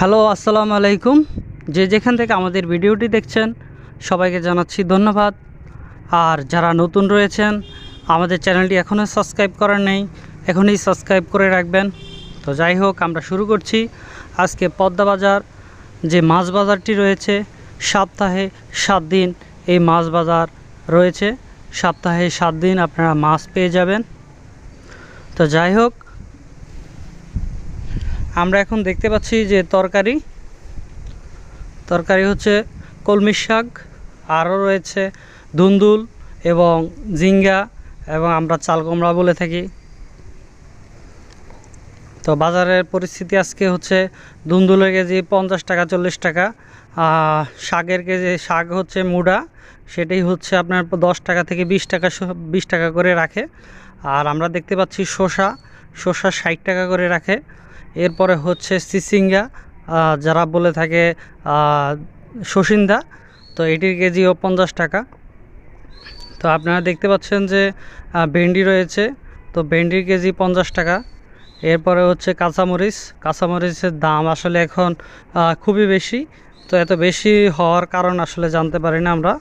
Hello, আসসালামু আলাইকুম। যে যেখান থেকে আমাদের ভিডিওটি দেখছেন, সবাইকে জানাচ্ছি ধন্যবাদ। আর যারা নতুন রয়েছেন, আমাদের চ্যানেলটি এখনও সাবস্ক্রাইব করার নেই, এখনই সাবস্ক্রাইব করে রাখবেন। তো যাই হোক, আমরা শুরু করছি। আজকে পদ্মা বাজার, যে মাছ বাজারটি রয়েছে, সপ্তাহে সাত দিন এই মাছ বাজার রয়েছে। সপ্তাহে সাত দিন আপনারা মাছ পেয়ে যাবেন। তো যাই হোক আমরা এখন দেখতে পাচ্ছি যে তরকারি তরকারি হচ্ছে কলমি শাক, আরও রয়েছে ধুন্দুল এবং জিঙ্গা এবং আমরা চাল কুমড়া বলে থাকি। তো বাজারের পরিস্থিতি আজকে হচ্ছে ধুন্দুলের কেজি পঞ্চাশ টাকা, চল্লিশ টাকা। শাকের কেজি, শাক হচ্ছে মুড়া, সেটাই হচ্ছে আপনার দশ টাকা থেকে বিশ টাকা বিশ টাকা করে রাখে। আর আমরা দেখতে পাচ্ছি শসা শসা ষাট টাকা করে রাখে। এরপরে হচ্ছে সিসিঙ্গা যারা বলে থাকে শসিন্দা তো এটির কেজিও পঞ্চাশ টাকা। তো আপনারা দেখতে পাচ্ছেন যে ভেন্ডি রয়েছে। তো ভেন্ডির কেজি পঞ্চাশ টাকা। এরপরে হচ্ছে কাঁচামরিচ। কাঁচামরিচের দাম আসলে এখন খুবই বেশি। তো এত বেশি হওয়ার কারণ আসলে জানতে পারি না আমরা।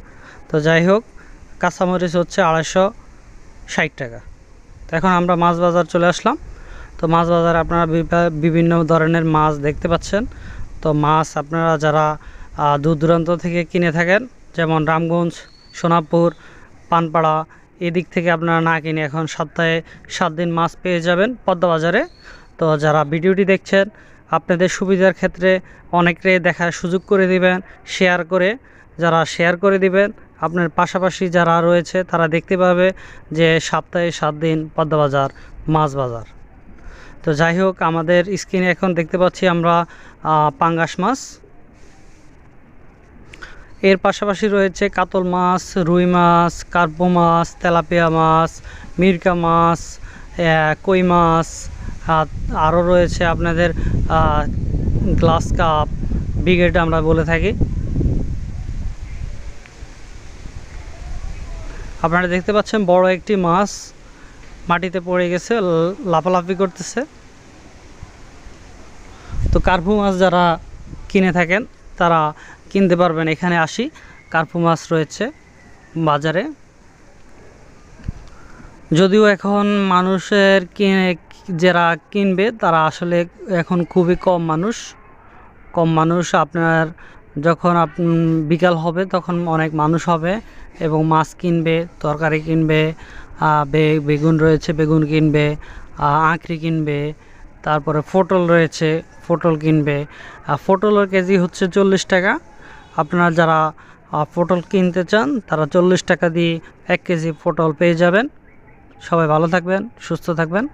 তো যাই হোক, কাঁচামরিচ হচ্ছে আড়াইশো ষাট টাকা। তো এখন আমরা মাছ বাজার চলে আসলাম। তো মাছ বাজারে আপনারা বিভিন্ন ধরনের মাছ দেখতে পাচ্ছেন। তো মাছ আপনারা যারা দূর দূরান্ত থেকে কিনে থাকেন, যেমন রামগঞ্জ, সোনাপুর, পানপাড়া, এদিক থেকে আপনারা না কিনে এখন সপ্তাহে সাত দিন মাছ পেয়ে যাবেন পদ্মা বাজারে। তো যারা ভিডিওটি দেখছেন, আপনাদের সুবিধার ক্ষেত্রে অনেকরে দেখার সুযোগ করে দিবেন, শেয়ার করে। যারা শেয়ার করে দিবেন, আপনার পাশাপাশি যারা রয়েছে, তারা দেখতে পাবে যে সপ্তাহে সাত দিন পদ্মা বাজার, মাছ বাজার। তো যাই হোক, আমাদের স্ক্রিনে এখন দেখতে পাচ্ছি আমরা পাঙ্গাস মাছ। এর পাশাপাশি রয়েছে কাতল মাছ, রুই মাছ, কার্পো মাছ, তেলাপিয়া মাছ মিরকা মাছ কই মাছ আরও রয়েছে আপনাদের গ্লাস কাপ, ব্রিগেড আমরা বলে থাকি। আপনারা দেখতে পাচ্ছেন বড় একটি মাছ। মাটিতে পড়ে গেছে লাফালাফি করতেছে। তো কার্পু মাছ যারা কিনে থাকেন, তারা কিনতে পারবেন। এখানে আসি, কার্পু মাছ রয়েছে বাজারে। যদিও এখন মানুষের কিনে, যারা কিনবে, তারা আসলে এখন খুবই কম মানুষ। কম মানুষ আপনার, যখন আপ বিকাল হবে, তখন অনেক মানুষ হবে এবং মাছ কিনবে, তরকারি কিনবে বেগুন রয়েছে, বেগুন কিনবে আঁকড়ি কিনবে, তারপরে পটল রয়েছে, পটল কিনবে। আর পটলের কেজি হচ্ছে চল্লিশ টাকা। আপনারা যারা পটল কিনতে চান, তারা চল্লিশ টাকা দিয়ে এক কেজি পটল পেয়ে যাবেন। সবাই ভালো থাকবেন, সুস্থ থাকবেন।